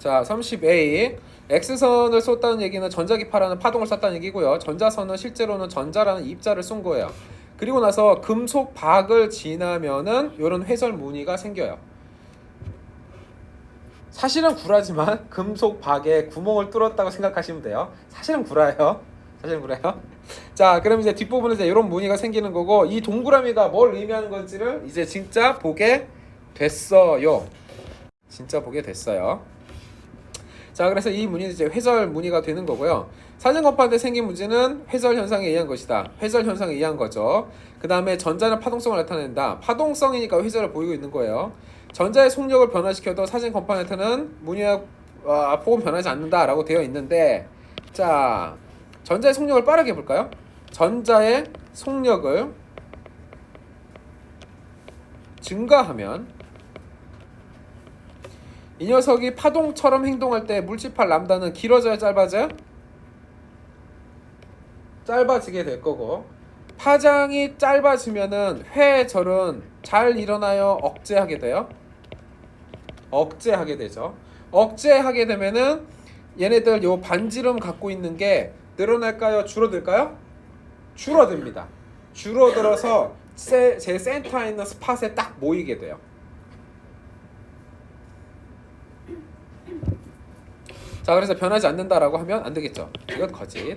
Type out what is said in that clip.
자, 30A. X선을 쏟다는 얘기는 전자기파라는 파동을 쐈다는 얘기고요. 전자선은 실제로는 전자라는 입자를 쏜 거예요. 그리고 나서 금속 박을 지나면은 이런 회절 무늬가 생겨요. 사실은 구라지만 금속 박에 구멍을 뚫었다고 생각하시면 돼요. 사실은 구라예요. 사실은 구라요. 자, 그럼 이제 뒷부분에 이제 이런 무늬가 생기는 거고 이 동그라미가 뭘 의미하는 건지를 이제 진짜 보게 됐어요. 진짜 보게 됐어요. 자, 그래서 이 무늬는 이제 회절 무늬가 되는 거고요. 사진 검파한테 생긴 문제는 회절 현상에 의한 것이다. 회절 현상에 의한 거죠. 그 다음에 전자는 파동성을 나타낸다. 파동성이니까 회절을 보이고 있는 거예요. 전자의 속력을 변화시켜도 사진 컴포넌트는 무늬와 아, 폭은 변하지 않는다라고 되어 있는데 자 전자의 속력을 빠르게 볼까요? 전자의 속력을 증가하면 이 녀석이 파동처럼 행동할 때 물질파 람다는 길어져야 짧아져요? 짧아지게 될 거고 파장이 짧아지면은 회절은 잘 일어나요? 억제하게 돼요? 억제하게 되죠. 억제하게 되면은 얘네들 요 반지름 갖고 있는 게 늘어날까요? 줄어들까요? 줄어듭니다. 줄어들어서 세- 제 센터에 있는 스팟에 딱 모이게 돼요. 자, 그래서 변하지 않는다라고 하면 안 되겠죠. 이건 거짓.